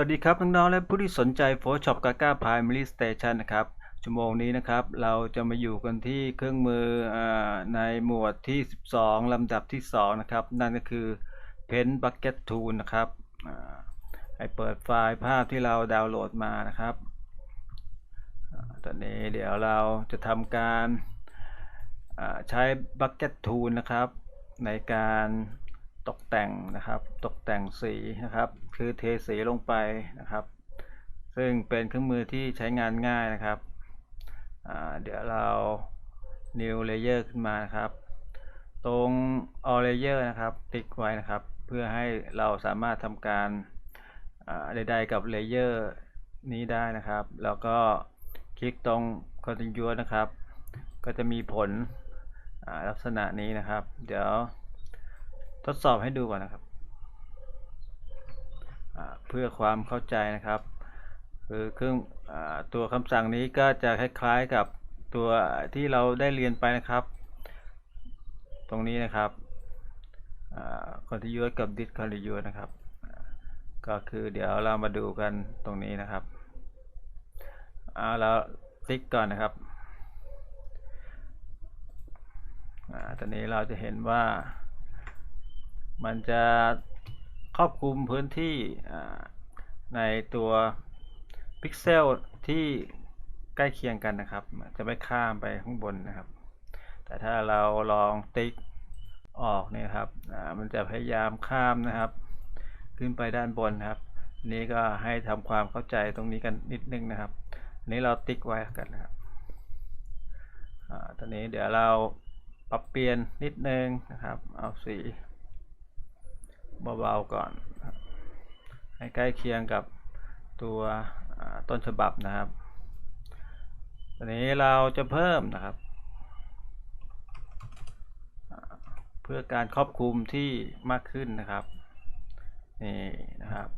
วัสดีครับน้องๆและผู้ที่สนใจ Photoshop Gaga Primary Station นะครับ ชั่วโมงนี้นะครับ เราจะมาอยู่กันที่เครื่องมืออในหมวดที่ 12 ลำดับที่ 2 นะครับ นั่นก็คือ Pen Bucket Tool นะครับอ่าให้เปิดไฟล์ภาพที่เราดาวน์โหลดมานะครับอตอนนี้เดี๋ยวเราจะทำการใช้ Bucket Tool นะครับ ในการตกแต่งนะครับ ตกแต่งสีนะครับ คือเทสีลงไปนะครับ ซึ่งเป็นเครื่องมือที่ใช้งานง่ายนะครับเดี๋ยวเรา new layer ขึ้นมานครับ ตรง all layer นะครับ ติ๊กไว้นะครับ เพื่อให้เราสามารถทำการใดๆกับ layer นี้ได้นะครับ แล้วก็คลิกตรง continuous นะครับ ก็จะมีผลลักษณะนี้นะครับ เดี๋ยวทดสอบให้ดูก่อนนะครับ เพื่อความเข้าใจนะครับ คือเครื่องตัวคำสั่งนี้ก็จะคล้ายๆกับตัวที่เราได้เรียนไปนะครับ ตรงนี้นะครับอ่า continuous กับ discontinuous นะครับ ก็คือเดี๋ยวเรามาดูกันตรงนี้นะครับเอาเราติ๊กก่อนนะครับอตอนนี้เราจะเห็นว่ามันจะ ครอบคลุมพื้นที่ในตัวพิกเซลที่ใกล้เคียงกันนะครับ จะไม่ข้ามไปข้างบนนะครับ แต่ถ้าเราลองติ๊กออกเนี่ยครับมันจะพยายามข้ามนะครับ ขึ้นไปด้านบนครับ นี้ก็ให้ทำความเข้าใจตรงนี้กันนิดนึงนะครับนี้เราติ๊กไว้กันนะครับอตอนนี้เดี๋ยวเราปรับเปลี่ยนนิดนึงนะครับ เอาสี เบาๆก่อน ให้ใกล้เคียงกับตัวต้นฉบับนะครับตอนนี้เราจะเพิ่มนะครับ เพื่อการครอบคลุมที่มากขึ้นนะครับนี่นะครับ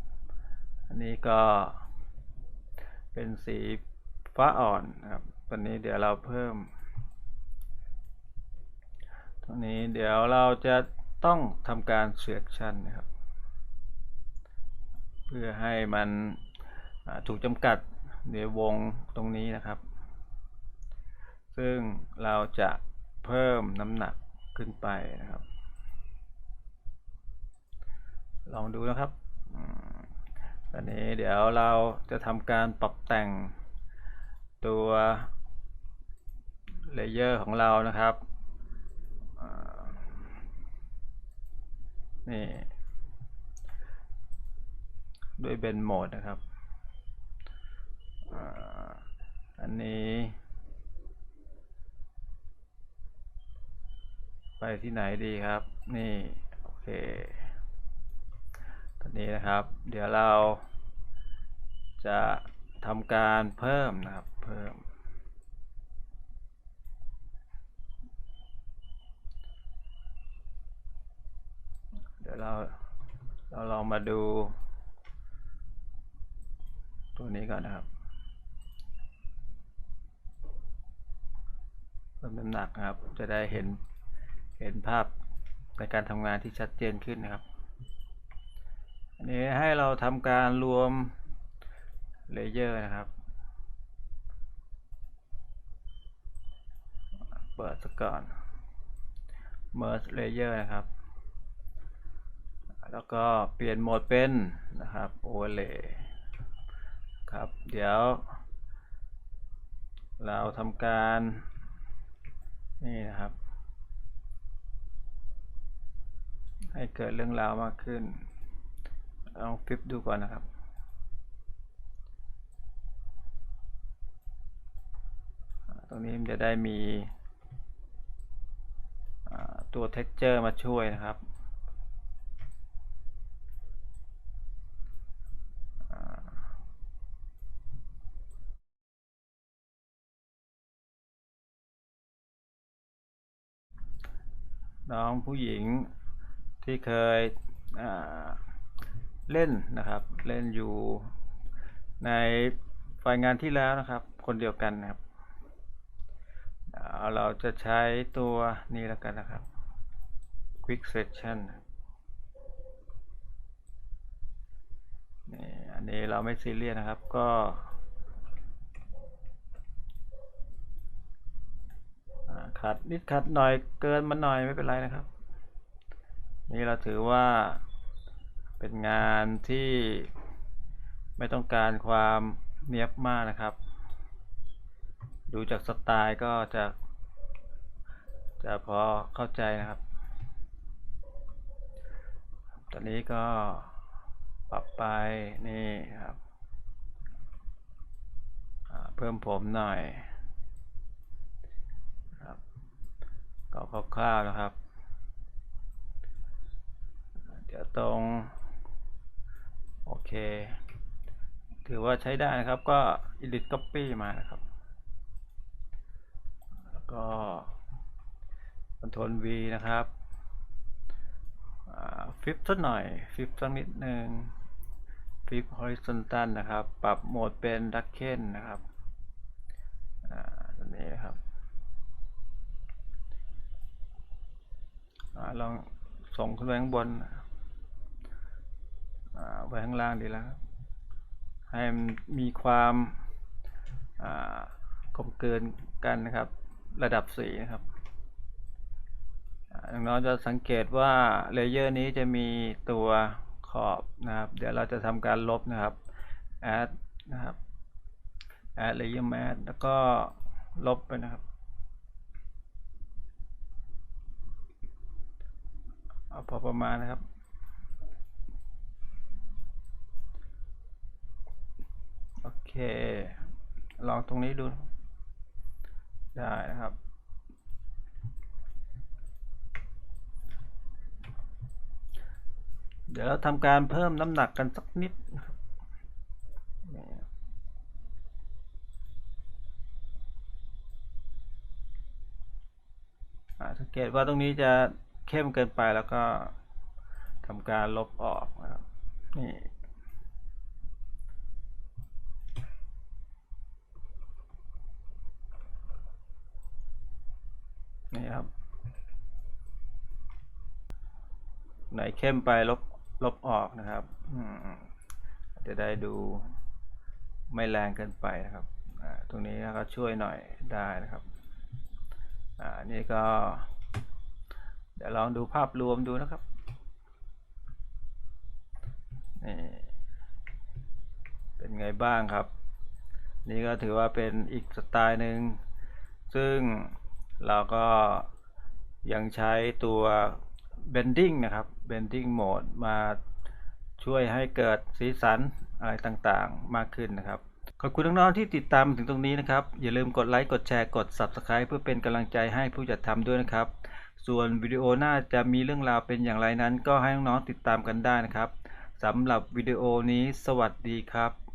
อันนี้ก็เป็นสีฟ้าอ่อนนะครับตอนนี้เดี๋ยวเราเพิ่ม ตรงนี้เดี๋ยวเราจะ ต้องทำการ selection นะครับ เพื่อให้มันถูกจำกัดในวงตรงนี้นะครับ ซึ่งเราจะเพิ่มน้ำหนักขึ้นไปนะครับ ลองดูนะครับอืมตอนนี้เดี๋ยวเราจะทำการปรับแต่งตัวเลเยอร์ของเรานะครับอ่า นี่ด้วยเบนโหมดนะครับอันนี้ ไปที่ไหนดีครับ นี่ โอเค ตอนนี้นะครับ เดี๋ยวเราจะทำการเพิ่มนะครับ เพิ่ม เราเราลองมาดู ตัวนี้ก่อนนะครับเพิ่มน้ำหนักนะครับ จะได้เห็นเห็นภาพในการทำงานที่ชัดเจนขึ้นนะครับ อันนี้ให้เราทำการรวมเลเยอร์นะครับ เปิดซะก่อน merge layer นะครับ แล้วก็เปลี่ยนโหมดเป็นนะครับ overlay ครับ เดี๋ยว เราทำการนี่นะครับ ให้เกิดเรื่องราวมากขึ้นลองฟิปดูก่อนนะครับตรงนี้มันจะได้มีตัว texture มาช่วยนะครับ น้องผู้หญิงที่เคยเล่นนะครับ เล่นอยู่ในไฟล์งานที่แล้วนะครับ คนเดียวกันนะครับเราจะใช้ตัวนี้แล้วกันนะครับ Quick Session นี่อันนี้เราไม่ซีเรียสนะครับก็ อ่าขัดนิดขัดหน่อยเกินมาหน่อยไม่เป็นไรนะครับ นี่เราถือว่าเป็นงานที่ไม่ต้องการความเนียบมากนะครับ ดูจากสไตล์ก็จะ จะพอเข้าใจนะครับ ตอนนี้ก็ปรับไปนี่ครับ เพิ่มผมหน่อย ครับก็ คร่าวๆนะครับ เดี๋ยวตรง โอเค ถือว่าใช้ได้นะครับก็ edit copy มานะครับ แล้วก็ Ctrl V นะครับฟิปสักหน่อยฟิปสักนิดหนึ่งฟิป horizontal นะครับ ปรับโหมดเป็นดักเคนนะครับอ่าตัวนี้นะครับ อา ลองส่งขึ้นไปข้างบนไว้ข้างล่างดีแล้ว ให้มันมีความกลมเกินกันนะครับ ระดับสีนะครับน้องๆจะสังเกตว่าเลเยอร์นี้จะมีตัวขอบนะครับ เดี๋ยวเราจะทำการลบนะครับ add นะครับ add layer mask แล้วก็ลบไปนะครับ เอาพอประมาณนะครับ โอเค ลองตรงนี้ดู ได้นะครับเดี๋ยวเราทำการเพิ่มน้ำหนักกันสักนิดนะครับสังเกตว่าตรงนี้จะ เข้มเกินไปแล้วก็ทำการลบออกนะครับนี่นี่ครับ ไหนเข้มไปลบลบออกนะครับจะได้ดูไม่แรงเกินไปนะครับตรงนี้ก็ช่วยหน่อยได้นะครับ อ่า นี่ก็ เดี๋ยวลองดูภาพรวมดูนะครับนี่เป็นไงบ้างครับ นี่ก็ถือว่าเป็นอีกสไตล์หนึ่งซึ่งเราก็ยังใช้ตัว bending นะครับ bending mode มาช่วยให้เกิดสีสันอะไรต่างๆมากขึ้นนะครับ ขอบคุณน้องๆที่ติดตามถึงตรงนี้นะครับ อย่าลืมกดไลค์ กดแชร์ กด Subscribe เพื่อเป็นกำลังใจให้ผู้จัดทำด้วยนะครับ ส่วนวิดีโอหน้าจะมีเรื่องราวเป็นอย่างไรนั้น ก็ให้น้องๆติดตามกันได้นะครับสำหรับวิดีโอนี้สวัสดีครับ